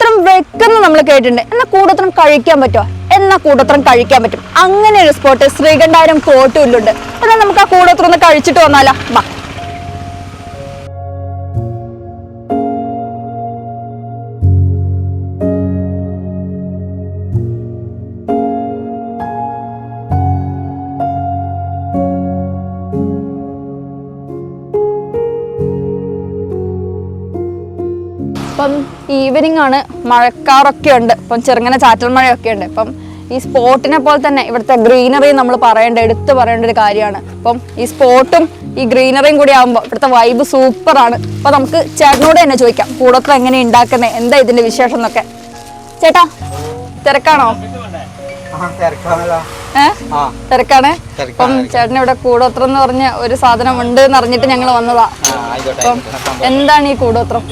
കൂടോത്രം വെക്കുന്ന നമ്മൾ കേട്ടിട്ടുണ്ട്. എന്നാൽ കൂടത്രം കഴിക്കാൻ പറ്റുമോ എന്നാൽ കൂടത്രം കഴിക്കാൻ പറ്റും? അങ്ങനെ ഒരു സ്പോട്ട് ശ്രീകണ്ഠാരം കോട്ടൂരിലുണ്ട്. എന്നാൽ നമുക്ക് ആ കൂടോത്രം ഒന്ന് കഴിച്ചിട്ട് വന്നാലോ? വാ ഇപ്പം ഈവനിങ് ആണ്. മഴക്കാറൊക്കെ ഉണ്ട്. ഇപ്പം ചെറുങ്ങനെ ചാറ്റൽ മഴയൊക്കെ ഉണ്ട്. ഇപ്പം ഈ സ്പോട്ടിനെ പോലെ തന്നെ ഇവിടുത്തെ ഗ്രീനറി നമ്മൾ പറയേണ്ട എടുത്തു പറയേണ്ട ഒരു കാര്യമാണ്. അപ്പം ഈ സ്പോട്ടും ഈ ഗ്രീനറിയും കൂടി ആകുമ്പോൾ ഇവിടുത്തെ വൈബ് സൂപ്പറാണ് അപ്പൊ നമുക്ക് ചേട്ടനോട് തന്നെ ചോദിക്കാം. കൂടൊക്കെ എങ്ങനെ ഉണ്ടാക്കുന്നത് എന്താ ഇതിന്റെ വിശേഷം എന്നൊക്കെ. ചേട്ടാ തിരക്കാണോ? തിരക്കാണല്ലോ. തിരക്കാണ്? അപ്പം ചേട്ടൻ ഇവിടെ കൂടോത്രം എന്ന് പറഞ്ഞ ഒരു സാധനം ഉണ്ട് എന്ന് അറിഞ്ഞിട്ട് ഞങ്ങൾ വന്നതാ. അപ്പം എന്താണ് ഈ കൂടോത്രം?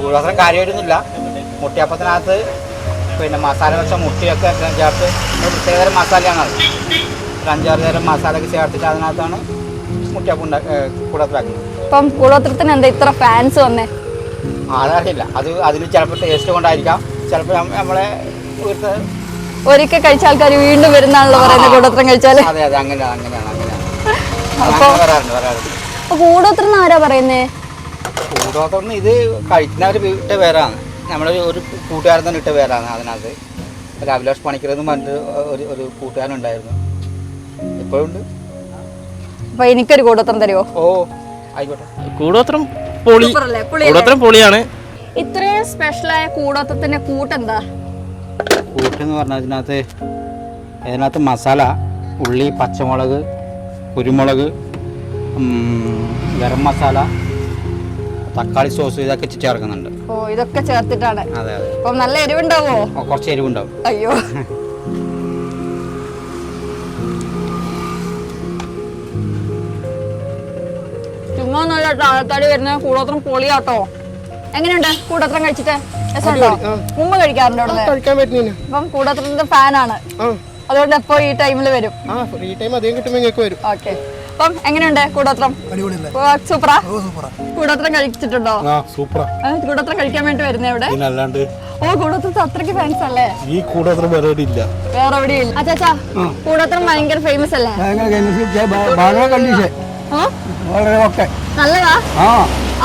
കൂടോത്രം കാര്യമായിട്ടൊന്നുമില്ല. മുട്ടിയപ്പത്തിനകത്ത് പിന്നെ മസാല വെച്ച മുട്ടിയൊക്കെ ചേർത്ത് പ്രത്യേകതരം മസാലയാണ് അത്. ഒരു അഞ്ചാറ് തരം മസാല ഒക്കെ ചേർത്തിട്ട് അതിനകത്താണ് മുട്ടിയപ്പം കൂടത്തിലാക്കുന്നത് കൂടോത്രത്തിന് എന്താ ഇത്ര ഫാൻസ് വന്നേ? അതറിയില്ല. അത് അതിന് ചിലപ്പോൾ ടേസ്റ്റ് കൊണ്ടായിരിക്കാം. ചിലപ്പോൾ നമ്മളെ ഒരിക്കൽ കഴിച്ച ആൾക്കാർ വീണ്ടും വരുന്നാണല്ലോ പറയുന്നത് കൂടോത്രം കഴിച്ചാൽ. അപ്പൊ- കൂടോത്രം ആരാ പറയുന്നേ? കൂടോത്രം ഇത് കഴിക്കുന്നവർ ഇട്ട പേരാണ്. നമ്മുടെ ഒരു കൂട്ടുകാരൻ തന്നെ ഇട്ട പേരാണ് അതിനകത്ത്. ഒരു അഭിലാഷ് പണിക്കർ എന്ന് പറഞ്ഞിട്ട് ഒരു ഒരു കൂട്ടുകാരൻ ഉണ്ടായിരുന്നു ഇപ്പോഴും ഉണ്ട്. അപ്പൊ എനിക്കൊരു കൂടോത്രം തരുമോ ഓ ആയിക്കോട്ടെ. കൂടോത്രം പൊളി? കൂടോത്രം പൊളിയാണ്. ഇത്രയും സ്പെഷ്യലായ കൂടോത്രത്തിന്റെ കൂട്ടെന്താ? കൂട്ടെന്ന് പറഞ്ഞാൽ അതിനകത്ത് ഇതിനകത്ത് മസാല ഉള്ളി പച്ചമുളക് കുരുമുളക് ഗരം മസാല തക്കാളി സോസ് ഇതൊക്കെ ചേർക്കുന്നുണ്ട്. ഓ ഇതൊക്കെ ചേർത്തിട്ടാണ്. അതെ അതെ. അപ്പം നല്ല എരിവുണ്ടാവോ? കുറച്ച് എരിവുണ്ടാവും. അയ്യോ. ചുമ്മാ നല്ല ആൾക്കാർ വരുന്ന കൂടോത്രം പൊളിയാട്ടോ. എങ്ങനെയുണ്ട് കൂടത്രം കഴിച്ചിട്ട്? രസമുണ്ടോ? മുമ്പ് കഴിക്കാറുണ്ട് അവിടെ കഴിക്കാൻ പറ്റുന്നില്ല അപ്പം കൂടത്രത്തിന്റെ ഫാനാണ്. ആ. അതുകൊണ്ട് എപ്പോ ഈ ടൈമിൽ വരും? ആ ഫ്രീ ടൈം അധികം കിട്ടുമ്പോൾ ഇങ്ങേക്ക് വരും. ഓക്കെ. അപ്പം എങ്ങനെയുണ്ട് കൂടോത്രം? സൂപ്പറാ? കൂടോത്രം കഴിച്ചിട്ടുണ്ടോ? ആ സൂപ്പറാ. കൂടോത്രം കഴിക്കാൻ വേണ്ടി വരുന്നേ ഇവിടെ? പിന്നെ അല്ലാണ്ട് ഓ അത്രയ്ക്ക് ഫാൻസ് അല്ലേ? ഈ കൂടോത്രം വേറെ ഇല്ല. വേറെ എവിടെയും ഇല്ല. അച്ചാച്ചാ കൂടോത്രം ഭയങ്കര ഫേമസ് അല്ലേ? വളരെ കണ്ടീഷൻ ആ? വളരെ ഓക്കെ നല്ലതാ? ആ.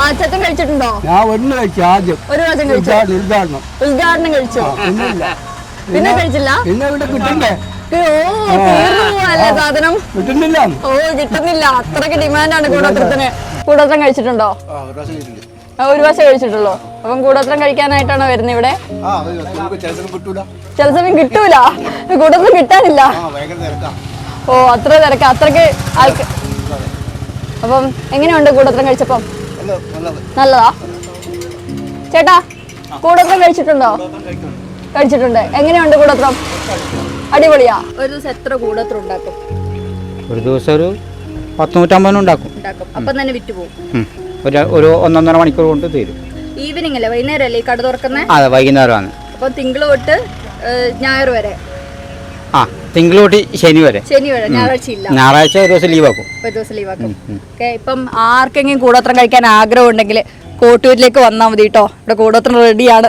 കഴിച്ചിട്ടുണ്ടോ? ഞാൻ ഒന്ന് കഴിച്ചു ആദ്യം ഒരു പ്രാവശ്യം കഴിച്ചു? ഉദ്ഘാടനം ഉദ്ഘാടനം. ഉദ്ഘാടനം കഴിച്ചു? പിന്നില്ല പിന്നെ കഴിച്ചില്ല? പിന്നെ ഇവിടെ കിട്ടണ്ടേ ഓ തീർന്നു പോവല്ലേ സാധനം? കിട്ടുന്നില്ല. ഓ കിട്ടുന്നില്ല. അത്രയ്ക്ക് ഡിമാൻഡാണ് കൂടോത്രത്തിന്. കൂടോത്രം കഴിച്ചിട്ടുണ്ടോ? ആ, ഒരു പ്രാവശ്യം കഴിച്ചിട്ടുള്ളൂ. അപ്പം കൂടോത്രം കഴിക്കാനായിട്ടാണോ വരുന്നത് ഇവിടെ? ചില സമയം കിട്ടൂല. കൂടോത്രം കിട്ടാനില്ല. ഓ അത്ര തിരക്ക്. അത്രയ്ക്ക് ആൾക്ക് അപ്പം എങ്ങനെയുണ്ട് കൂടോത്രം കഴിച്ചപ്പം? നല്ലതാ ചേട്ടാ കൂടത്രം കഴിച്ചിട്ടുണ്ടോ? കഴിച്ചിട്ടുണ്ട്. എങ്ങനെയുണ്ട് കൂടത്രം? അടിപൊളിയാ. ഒരു ദിവസം എത്ര കൂടത്രം ഉണ്ടാക്കും? ഒരു ദിവസം ഒരു പത്ത് നൂറ്റമ്പതിനും ഉണ്ടാക്കും. ഉണ്ടാക്കും അപ്പം തന്നെ വിറ്റ് പോകും. ഒരു ഒരു ഒന്നൊന്നര മണിക്കൂർ കൊണ്ട് തീരും. ഈവനിങ് അല്ലേ? വൈകുന്നേരം അല്ലേ ഈ കട തുറക്കുന്നത് അതെ വൈകുന്നേരമാണ്. അപ്പം തിങ്കൾ തൊട്ട് ഞായർ വരെ. ആ തിങ്കൾ തൊട്ട് ശനി വരെ. ശനി വരെ. ഞായറാഴ്ച ഇല്ല. ഞായറാഴ്ച ഒരു ദിവസം ലീവ് ആക്കും. ഒരു ദിവസം ലീവാക്കും ഓക്കെ ഇപ്പം ആർക്കെങ്കിലും കൂടോത്രം കഴിക്കാൻ ആഗ്രഹം ഉണ്ടെങ്കിൽ കോട്ടൂരിലേക്ക് വന്നാൽ മതി കേട്ടോ. ഇവിടെ കൂടോത്രം റെഡിയാണ്